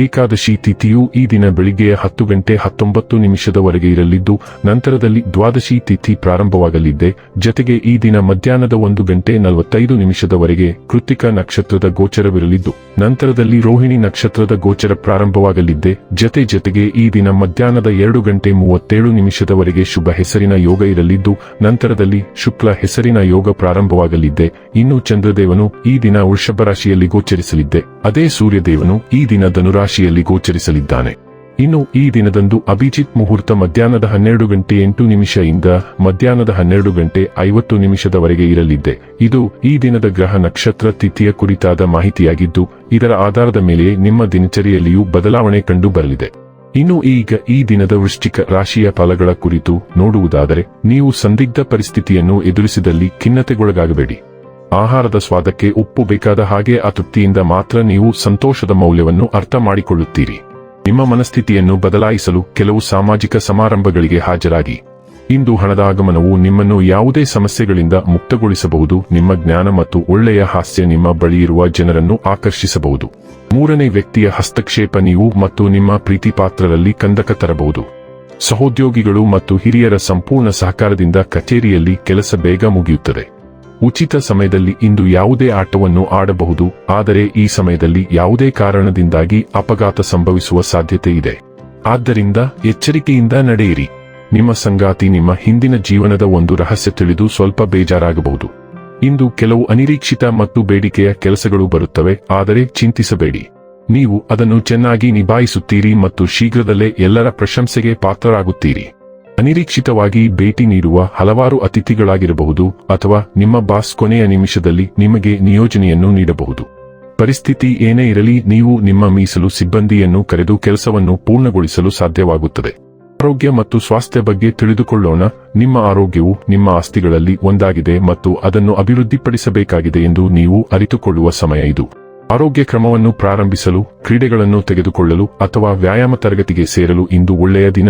ಏಕಾದಶಿ ತಿಥಿಯು ಈ ದಿನ ಬೆಳಿಗ್ಗೆಯ ಹತ್ತು ಗಂಟೆ ಹತ್ತೊಂಬತ್ತು ನಿಮಿಷದವರೆಗೆ ಇರಲಿದ್ದು, ನಂತರದಲ್ಲಿ ದ್ವಾದಶಿ ತಿಥಿ ಪ್ರಾರಂಭವಾಗಲಿದ್ದೆ ಜತೆಗೆ ಈ ದಿನ ಮಧ್ಯಾಹ್ನದ ಒಂದು ಗಂಟೆ ನಲವತ್ತೈದು ನಿಮಿಷದವರೆಗೆ ಕೃತಿಕ ನಕ್ಷತ್ರದ ಗೋಚರವಿರಲಿದ್ದು, ನಂತರದಲ್ಲಿ ರೋಹಿಣಿ ನಕ್ಷತ್ರದ ಗೋಚರ ಪ್ರಾರಂಭವಾಗಲಿದ್ದೆ ಜತೆ ಜತೆಗೆ ಈ ದಿನ ಮಧ್ಯಾಹ್ನದ ಎರಡು ಗಂಟೆ ಮೂವತ್ತೇಳು ನಿಮಿಷದವರೆಗೆ ಶುಭ ಹೆಸರಿನ ಯೋಗ ಇರಲಿದ್ದು, ನಂತರದಲ್ಲಿ ಶುಕ್ಲ ಹೆಸರಿನ ಯೋಗ ಪ್ರಾರಂಭವಾಗಲಿದ್ದೆ ಇನ್ನು ಚಂದ್ರದೇವನು ಈ ದಿನ ವೃಷಭ ರಾಶಿಯಲ್ಲಿ ಗೋಚರಿಸಲಿದ್ದೆ ಅದೇ ಸೂರ್ಯದೇವನು ಈ ದಿನ ಧನುರಾಶಿಯಲ್ಲಿ ಗೋಚರಿಸಲಿದ್ದಾನೆ. ಇನ್ನು ಈ ದಿನದಂದು ಅಭಿಜಿತ್ ಮುಹೂರ್ತ ಮಧ್ಯಾಹ್ನದ ಹನ್ನೆರಡು ಗಂಟೆ ಎಂಟು ನಿಮಿಷದಿಂದ ಮಧ್ಯಾಹ್ನದ ಹನ್ನೆರಡು ಗಂಟೆ ಐವತ್ತು ನಿಮಿಷದವರೆಗೆ ಇರಲಿದ್ದೆ ಇದು ಈ ದಿನದ ಗ್ರಹ ನಕ್ಷತ್ರ ತಿಥಿಯ ಕುರಿತಾದ ಮಾಹಿತಿಯಾಗಿದ್ದು, ಇದರ ಆಧಾರದ ಮೇಲೆ ನಿಮ್ಮ ದಿನಚರಿಯಲ್ಲಿಯೂ ಬದಲಾವಣೆ ಕಂಡು ಬರಲಿದೆ. ಇನ್ನು ಈಗ ಈ ದಿನದ ವೃಶ್ಚಿಕ ರಾಶಿಯ ಫಲಗಳ ಕುರಿತು ನೋಡುವುದಾದರೆ, ನೀವು ಸಂದಿಗ್ಧ ಪರಿಸ್ಥಿತಿಯನ್ನು ಎದುರಿಸಿದಲ್ಲಿ ಖಿನ್ನತೆಗೊಳಗಾಗಬೇಡಿ. ಆಹಾರದ ಸ್ವಾದಕ್ಕೆ ಉಪ್ಪು ಬೇಕಾದ ಹಾಗೆ ಅತೃಪ್ತಿಯಿಂದ ಮಾತ್ರ ನೀವು ಸಂತೋಷದ ಮೌಲ್ಯವನ್ನು ಅರ್ಥ ಮಾಡಿಕೊಳ್ಳುತ್ತೀರಿ. ನಿಮ್ಮ ಮನಸ್ಥಿತಿಯನ್ನು ಬದಲಾಯಿಸಲು ಕೆಲವು ಸಾಮಾಜಿಕ ಸಮಾರಂಭಗಳಿಗೆ ಹಾಜರಾಗಿ. ಇಂದು ಹಣದ ಆಗಮನವು ನಿಮ್ಮನ್ನು ಯಾವುದೇ ಸಮಸ್ಯೆಗಳಿಂದ ಮುಕ್ತಗೊಳಿಸಬಹುದು, ನಿಮ್ಮ ಜ್ಞಾನ ಮತ್ತು ಒಳ್ಳೆಯ ಹಾಸ್ಯ ನಿಮ್ಮ ಬಳಿ ಇರುವ ಜನರನ್ನು ಆಕರ್ಷಿಸಬಹುದು. ಮೂರನೇ ವ್ಯಕ್ತಿಯ ಹಸ್ತಕ್ಷೇಪ ನೀವು ಮತ್ತು ನಿಮ್ಮ ಪ್ರೀತಿಪಾತ್ರರಲ್ಲಿ ಕಂದಕ ತರಬಹುದು. ಸಹೋದ್ಯೋಗಿಗಳು ಮತ್ತು ಹಿರಿಯರ ಸಂಪೂರ್ಣ ಸಹಕಾರದಿಂದ ಕಚೇರಿಯಲ್ಲಿ ಕೆಲಸ ಬೇಗ ಮುಗಿಯುತ್ತದೆ. ಉಚಿತ ಸಮಯದಲ್ಲಿ ಇಂದು ಯಾವುದೇ ಆಟವನ್ನು ಆಡಬಹುದು, ಆದರೆ ಈ ಸಮಯದಲ್ಲಿ ಯಾವುದೇ ಕಾರಣದಿಂದಾಗಿ ಅಪಘಾತ ಸಂಭವಿಸುವ ಸಾಧ್ಯತೆ ಇದೆ. ಆದ್ದರಿಂದ ಎಚ್ಚರಿಕೆಯಿಂದ ನಡೆಯಿರಿ. ನಿಮ್ಮ ಸಂಗಾತಿ ನಿಮ್ಮ ಹಿಂದಿನ ಜೀವನದ ಒಂದು ರಹಸ್ಯ ತಿಳಿದು ಸ್ವಲ್ಪ ಬೇಜಾರಾಗಬಹುದು. ಇಂದು ಕೆಲವು ಅನಿರೀಕ್ಷಿತ ಮತ್ತು ಬೇಡಿಕೆಯ ಕೆಲಸಗಳು ಬರುತ್ತವೆ, ಆದರೆ ಚಿಂತಿಸಬೇಡಿ. ನೀವು ಅದನ್ನು ಚೆನ್ನಾಗಿ ನಿಭಾಯಿಸುತ್ತೀರಿ ಮತ್ತು ಶೀಘ್ರದಲ್ಲೇ ಎಲ್ಲರ ಪ್ರಶಂಸೆಗೆ ಪಾತ್ರರಾಗುತ್ತೀರಿ. ಅನಿರೀಕ್ಷಿತವಾಗಿ ಭೇಟಿ ನೀಡುವ ಹಲವಾರು ಅತಿಥಿಗಳಾಗಿರಬಹುದು ಅಥವಾ ನಿಮ್ಮ ಬಾಸ್ ಕೊನೆಯ ನಿಮಿಷದಲ್ಲಿ ನಿಮಗೆ ನಿಯೋಜನೆಯನ್ನು ನೀಡಬಹುದು. ಪರಿಸ್ಥಿತಿ ಏನೇ ಇರಲಿ, ನೀವು ನಿಮ್ಮ ಮೀಸಲು ಸಿಬ್ಬಂದಿಯನ್ನು ಕರೆದು ಕೆಲಸವನ್ನು ಪೂರ್ಣಗೊಳಿಸಲು ಸಾಧ್ಯವಾಗುತ್ತದೆ. ಆರೋಗ್ಯ ಮತ್ತು ಸ್ವಾಸ್ಥ್ಯ ಬಗ್ಗೆ ತಿಳಿದುಕೊಳ್ಳೋಣ. ನಿಮ್ಮ ಆರೋಗ್ಯವು ನಿಮ್ಮ ಆಸ್ತಿಗಳಲ್ಲಿ ಒಂದಾಗಿದೆ ಮತ್ತು ಅದನ್ನು ಅಭಿವೃದ್ಧಿಪಡಿಸಬೇಕಾಗಿದೆ ಎಂದು ನೀವು ಅರಿತುಕೊಳ್ಳುವ ಸಮಯ ಇದು. ಆರೋಗ್ಯ ಕ್ರಮವನ್ನು ಪ್ರಾರಂಭಿಸಲು, ಕ್ರೀಡೆಗಳನ್ನು ತೆಗೆದುಕೊಳ್ಳಲು ಅಥವಾ ವ್ಯಾಯಾಮ ತರಗತಿಗೆ ಸೇರಲು ಇಂದು ಒಳ್ಳೆಯ ದಿನ.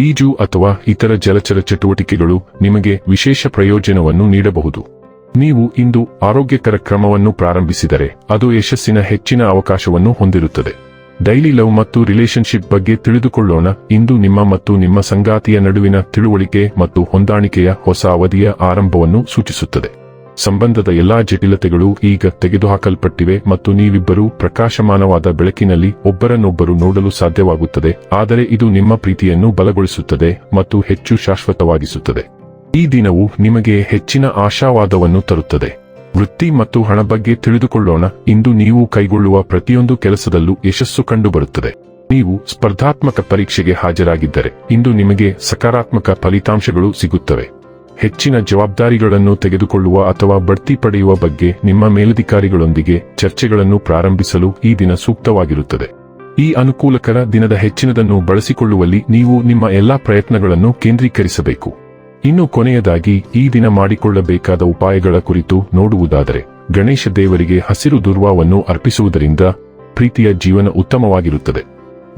ಈಜು ಅಥವಾ ಇತರ ಜಲಚರ ಚಟುವಟಿಕೆಗಳು ನಿಮಗೆ ವಿಶೇಷ ಪ್ರಯೋಜನವನ್ನು ನೀಡಬಹುದು. ನೀವು ಇಂದು ಆರೋಗ್ಯಕರ ಕ್ರಮವನ್ನು ಪ್ರಾರಂಭಿಸಿದರೆ ಅದು ಯಶಸ್ಸಿನ ಹೆಚ್ಚಿನ ಅವಕಾಶವನ್ನು ಹೊಂದಿರುತ್ತದೆ. ಡೈಲಿ ಲವ್ ಮತ್ತು ರಿಲೇಶನ್ಶಿಪ್ ಬಗ್ಗೆ ತಿಳಿದುಕೊಳ್ಳೋಣ. ಇಂದು ನಿಮ್ಮ ಮತ್ತು ನಿಮ್ಮ ಸಂಗಾತಿಯ ನಡುವಿನ ತಿಳುವಳಿಕೆ ಮತ್ತು ಹೊಂದಾಣಿಕೆಯ ಹೊಸ ಅವಧಿಯ ಆರಂಭವನ್ನು ಸೂಚಿಸುತ್ತದೆ. ಸಂಬಂಧದ ಎಲ್ಲಾ ಜಟಿಲತೆಗಳು ಈಗ ತೆಗೆದುಹಾಕಲ್ಪಟ್ಟಿವೆ ಮತ್ತು ನೀವಿಬ್ಬರೂ ಪ್ರಕಾಶಮಾನವಾದ ಬೆಳಕಿನಲ್ಲಿ ಒಬ್ಬರನ್ನೊಬ್ಬರು ನೋಡಲು ಸಾಧ್ಯವಾಗುತ್ತದೆ, ಆದರೆ ಇದು ನಿಮ್ಮ ಪ್ರೀತಿಯನ್ನು ಬಲಗೊಳಿಸುತ್ತದೆ ಮತ್ತು ಹೆಚ್ಚು ಶಾಶ್ವತವಾಗಿಸುತ್ತದೆ. ಈ ದಿನವು ನಿಮಗೆ ಹೆಚ್ಚಿನ ಆಶಾವಾದವನ್ನು ತರುತ್ತದೆ. ವೃತ್ತಿ ಮತ್ತು ಹಣ ಬಗ್ಗೆ ತಿಳಿದುಕೊಳ್ಳೋಣ, ಇಂದು ನೀವು ಕೈಗೊಳ್ಳುವ ಪ್ರತಿಯೊಂದು ಕೆಲಸದಲ್ಲೂ ಯಶಸ್ಸು ಕಂಡುಬರುತ್ತದೆ. ನೀವು ಸ್ಪರ್ಧಾತ್ಮಕ ಪರೀಕ್ಷೆಗೆ ಹಾಜರಾಗಿದ್ದರೆ, ಇಂದು ನಿಮಗೆ ಸಕಾರಾತ್ಮಕ ಫಲಿತಾಂಶಗಳು ಸಿಗುತ್ತವೆ. ಹೆಚ್ಚಿನ ಜವಾಬ್ದಾರಿಗಳನ್ನು ತೆಗೆದುಕೊಳ್ಳುವ ಅಥವಾ ಬಡ್ತಿ ಪಡೆಯುವ ಬಗ್ಗೆ ನಿಮ್ಮ ಮೇಲಧಿಕಾರಿಗಳೊಂದಿಗೆ ಚರ್ಚೆಗಳನ್ನು ಪ್ರಾರಂಭಿಸಲು ಈ ದಿನ ಸೂಕ್ತವಾಗಿರುತ್ತದೆ. ಈ ಅನುಕೂಲಕರ ದಿನದ ಹೆಚ್ಚಿನದನ್ನು ಬಳಸಿಕೊಳ್ಳುವಲ್ಲಿ ನೀವು ನಿಮ್ಮ ಎಲ್ಲಾ ಪ್ರಯತ್ನಗಳನ್ನು ಕೇಂದ್ರೀಕರಿಸಬೇಕು. ಇನ್ನು ಕೊನೆಯದಾಗಿ, ಈ ದಿನ ಮಾಡಿಕೊಳ್ಳಬೇಕಾದ ಉಪಾಯಗಳ ಕುರಿತು ನೋಡುವುದಾದರೆ, ಗಣೇಶ ದೇವರಿಗೆ ಹಸಿರು ದುರ್ವಾವನ್ನು ಅರ್ಪಿಸುವುದರಿಂದ ಪ್ರೀತಿಯ ಜೀವನ ಉತ್ತಮವಾಗಿರುತ್ತದೆ.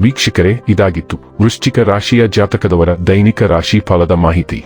ವೀಕ್ಷಕರೇ, ಇದಾಗಿತ್ತು ವೃಶ್ಚಿಕ ರಾಶಿಯ ಜಾತಕದವರ ದೈನಿಕ ರಾಶಿ ಫಲದ ಮಾಹಿತಿ.